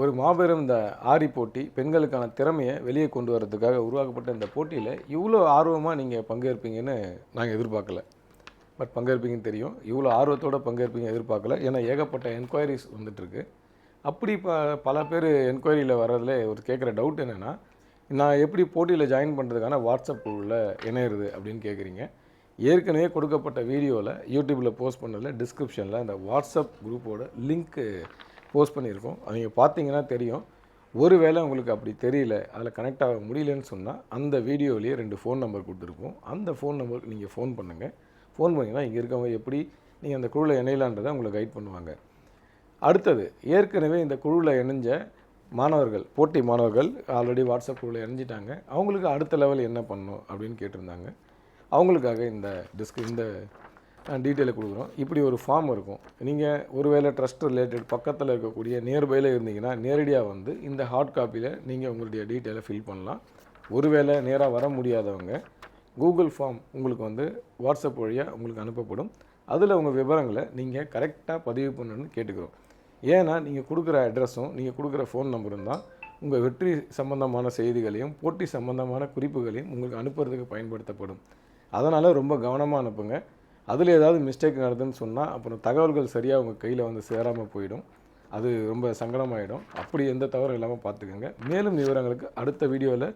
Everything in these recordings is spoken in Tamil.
ஒரு மாபெரும் இந்த ஆரி போட்டி பெண்களுக்கான திறமையை வெளியே கொண்டு வரதுக்காக உருவாக்கப்பட்ட இந்த போட்டியில் இவ்வளோ ஆர்வமாக நீங்கள் பங்கேற்பீங்கன்னு நாங்கள் எதிர்பார்க்கல. பட் பங்கேற்பீங்கன்னு தெரியும். இவ்வளோ ஆர்வத்தோட பங்கேற்பீங்க எதிர்பார்க்கல. ஏன்னா ஏகப்பட்ட என்கொயரிஸ் வந்துட்டுருக்கு. அப்படி ப பல பேர் என்கொயரியில் வர்றதுல ஒரு கேட்குற டவுட் என்னென்னா நான் எப்படி போட்டியில் ஜாயின் பண்ணுறதுக்கான வாட்ஸ்அப் குழுவில் இணையிறது அப்படின்னு கேட்குறீங்க ஏற்கனவே கொடுக்கப்பட்ட வீடியோவில் யூடியூப்பில் போஸ்ட் பண்ணதில் டிஸ்கிரிப்ஷனில் அந்த வாட்ஸ்அப் குரூப்போட லிங்க்கு போஸ்ட் பண்ணியிருக்கோம். அவங்க நீங்கள் பார்த்தீங்கன்னா தெரியும். ஒருவேளை உங்களுக்கு அப்படி தெரியல அதில் கனெக்ட் ஆக முடியலன்னு சொன்னால் அந்த வீடியோலேயே ரெண்டு ஃபோன் நம்பர் கொடுத்துருக்கோம் அந்த ஃபோன் நம்பருக்கு நீங்கள் ஃபோன் பண்ணுங்கள் ஃபோன் பண்ணிங்கன்னா இங்கே இருக்கவங்க எப்படி நீங்கள் அந்த குழுவில் இணையலான்றதை உங்களை கைட் பண்ணுவாங்க. அடுத்தது ஏற்கனவே இந்த குழுவில் இணைஞ்ச மாணவர்கள் போட்டி மாணவர்கள் ஆல்ரெடி வாட்ஸ்அப் குழுவில் இணைஞ்சிட்டாங்க. அவங்களுக்கு அடுத்த லெவல் என்ன பண்ணணும் அப்படின்னு கேட்டிருந்தாங்க. அவங்களுக்காக இந்த டிஸ்க் இந்த டீட்டெயிலை கொடுக்குறோம். இப்படி ஒரு ஃபார்ம் இருக்கும். நீங்கள் ஒருவேளை ட்ரஸ்ட் ரிலேட்டட் பக்கத்தில் இருக்கக்கூடிய நியர்பையில் இருந்தீங்கன்னா நேரடியாக வந்து இந்த ஹார்ட் காப்பியில் நீங்கள் உங்களுடைய டீட்டெயிலை ஃபில் பண்ணலாம். ஒருவேளை நேராக வர முடியாதவங்க கூகுள் ஃபார்ம் உங்களுக்கு வந்து வாட்ஸ்அப் வழியாக உங்களுக்கு அனுப்பப்படும். அதில் உங்கள் விவரங்களை நீங்கள் கரெக்டாக பதிவு பண்ணணும்னு கேட்டுக்கிறோம். ஏன்னா நீங்கள் கொடுக்குற அட்ரஸும் நீங்கள் கொடுக்குற ஃபோன் நம்பரும் தான் உங்கள் வெற்றி சம்பந்தமான செய்திகளையும் போட்டி சம்பந்தமான குறிப்புகளையும் உங்களுக்கு அனுப்புறதுக்கு பயன்படுத்தப்படும். அதனால் ரொம்ப கவனமாக அனுப்புங்க. அதில் ஏதாவது மிஸ்டேக் நடதுன்னு சொன்னால் அப்புறம் தகவல்கள் சரியாக உங்கள் கையில் வந்து சேராமல் போயிடும். அது ரொம்ப சங்கடமாயிடும். அப்படி எந்த தவறும் இல்லாமல் பார்த்துக்கோங்க மேலும் விவரங்களுக்கு அடுத்த வீடியோவில்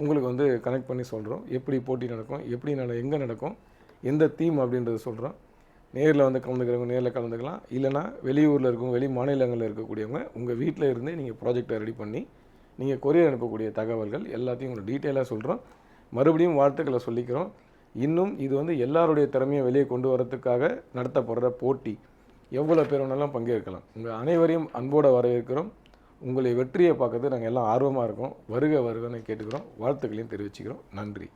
உங்களுக்கு வந்து கனெக்ட் பண்ணி சொல்கிறோம் எப்படி போட்டி நடக்கும் எப்படி நட எங்கே நடக்கும் எந்த தீம் அப்படின்றத சொல்கிறோம் நேரில் வந்து கலந்துக்கிறவங்க நேரில் கலந்துக்கலாம். இல்லைனா வெளியூரில் இருக்கவங்க வெளி மாநிலங்களில் இருக்கக்கூடியவங்க உங்கள் வீட்டில் இருந்தே நீங்கள் ப்ராஜெக்டை ரெடி பண்ணி நீங்கள் கொரியர் அனுப்பக்கூடிய தகவல்கள் எல்லாத்தையும் உங்களுக்கு டீட்டெயிலாக சொல்கிறோம் மறுபடியும் வாழ்த்துக்களை சொல்லிக்கிறோம். இன்னும் இது வந்து எல்லாருடைய திறமையை வெளியே கொண்டு வரத்துக்காக நடத்தப்படுற போட்டி. எவ்வளோ பேர் வேணாலும் பங்கேற்கலாம். உங்கள் அனைவரையும் அன்போடு வரவேற்கிறோம். உங்களை வெற்றியை பார்க்கறது நாங்கள் எல்லாம் ஆர்வமாக இருக்கோம். வருக வருகன்னு கேட்டுக்கிறோம். வாழ்த்துக்களையும் தெரிவிச்சுக்கிறோம். நன்றி.